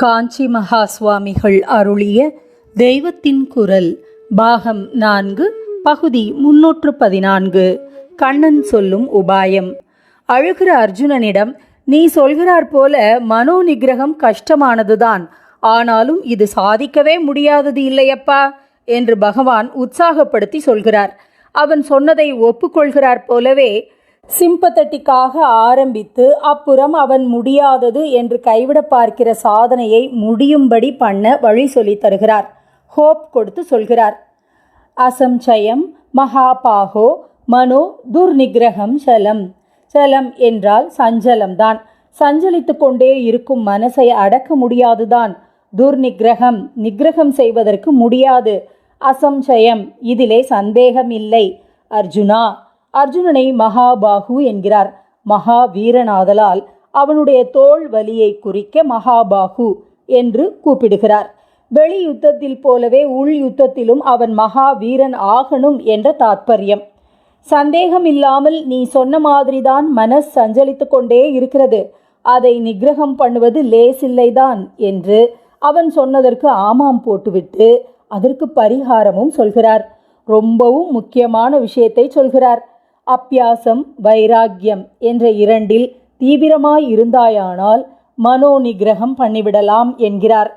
காஞ்சி மகா சுவாமிகள் அருளிய தெய்வத்தின் குரல் பாகம் நான்கு பகுதி முன்னூற்று பதினான்கு கண்ணன் சொல்லும் உபாயம். அழுகிற அர்ஜுனனிடம் நீ சொல்கிறார் போல மனோ நிகிரகம் கஷ்டமானதுதான் ஆனாலும் இது சாதிக்கவே முடியாதது இல்லையப்பா என்று பகவான் உற்சாகப்படுத்தி சொல்கிறார். அவன் சொன்னதை ஒப்புக்கொள்கிறார் போலவே சிம்பத்தட்டிக்காக ஆரம்பித்து அப்புறம் அவன் முடியாதது என்று கைவிட பார்க்கிற சாதனையை முடியும்படி பண்ண வழி சொல்லி தருகிறார். ஹோப் கொடுத்து சொல்கிறார். அசம்சயம் மகாபாகோ மனோ துர்நிகிரகம் சலம். சலம் என்றால் சஞ்சலம்தான். சஞ்சலித்து கொண்டே இருக்கும் மனசை அடக்க முடியாதுதான். துர்நிகிரகம் நிகிரகம் செய்வதற்கு முடியாது. அசம்சயம் இதிலே சந்தேகம் இல்லை அர்ஜுனா அர்ஜுனனை மகாபாகு என்கிறார். மகா வீரனாதலால் அவனுடைய தோள் வலியை குறிக்க மகாபாகு என்று கூப்பிடுகிறார். வெளி யுத்தத்தில் போலவே உள் யுத்தத்திலும் அவன் மகா வீரன் ஆகணும் என்ற தாத்பரியம். சந்தேகம் இல்லாமல் நீ சொன்ன மாதிரிதான் மனஸ் சஞ்சலித்து கொண்டே இருக்கிறது. அதை நிகிரகம் பண்ணுவது லேசில்லைதான் என்று அவன் சொன்னதற்கு ஆமாம் போட்டுவிட்டு அதற்கு பரிகாரமும் சொல்கிறார். ரொம்பவும் முக்கியமான விஷயத்தை சொல்கிறார். அப்பியாசம் வைராக்கியம் என்ற இரண்டில் தீவிரமாய் இருந்தாயானால் மனோ நிகிரகம் பண்ணிவிடலாம் என்கிறார்.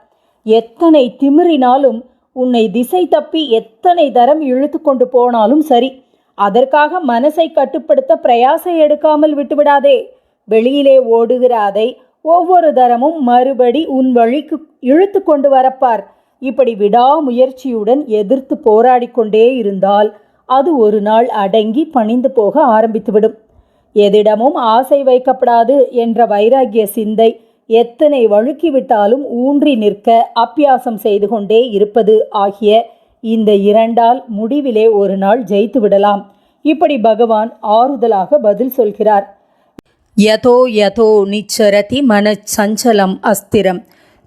எத்தனை திமிரினாலும் உன்னை திசை தப்பி எத்தனை தரம் இழுத்து கொண்டு போனாலும் சரி அதற்காக மனசை கட்டுப்படுத்த பிரயாசை எடுக்காமல் விட்டுவிடாதே. வெளியிலே ஓடுகிற அதை ஒவ்வொரு தரமும் மறுபடி உன் வழிக்கு இழுத்து கொண்டு வரப்பார். இப்படி விடாமுயற்சியுடன் எதிர்த்து போராடிக்கொண்டே இருந்தால் அது ஒரு நாள் அடங்கி பணிந்து போக ஆரம்பித்துவிடும். எதிடமும் ஆசை வைக்கப்படாது என்ற வைராகிய சிந்தை எத்தனை வழுக்கிவிட்டாலும் ஊன்றி நிற்க அப்பியாசம் செய்து கொண்டே இருப்பது ஆகிய இந்த இரண்டால் முடிவிலே ஒரு நாள் ஜெயித்து விடலாம். இப்படி பகவான் ஆறுதலாக பதில் சொல்கிறார். யதோ யதோ நிச்சரதி மனச்சஞ்சலம் அஸ்திரம்.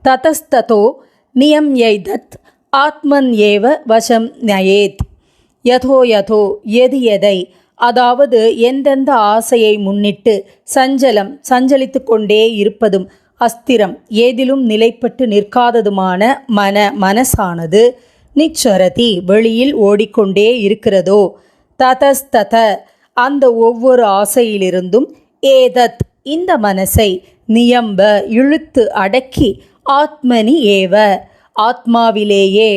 ததஸ்ததோ நியம் எய்தத் ஆத்மன் ஏவ வசம் நயேத். யதோ யதோ எது எதை? அதாவது எந்தெந்த ஆசையை முன்னிட்டு சஞ்சலம் சஞ்சலித்து கொண்டே இருப்பதும் அஸ்திரம் ஏதிலும் நிலைப்பட்டு நிற்காததுமான மன மனசானது நிச்சரதி வெளியில் ஓடிக்கொண்டே இருக்கிறதோ? ததஸ்தத. அந்த ஒவ்வொரு ஆசையிலிருந்தும் ஏதத். இந்த மனசை நியம்ப இழுத்து அடக்கி ஆத்மனி ஏவ. ஆத்மாவிலேயே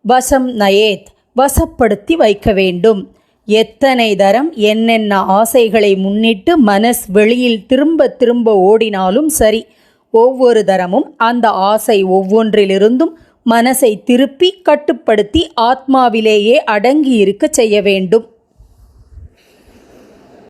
வசம் நயேத். வசப்படுத்தி வைக்க வேண்டும். எத்தனை தரம் என்னென்ன ஆசைகளை முன்னிட்டு மனஸ் வெளியில் திரும்ப திரும்ப ஓடினாலும் சரி ஒவ்வொரு தரமும் அந்த ஆசை ஒவ்வொன்றிலிருந்தும் மனசை திருப்பி கட்டுப்படுத்தி ஆத்மாவிலேயே அடங்கி இருக்க செய்ய வேண்டும்.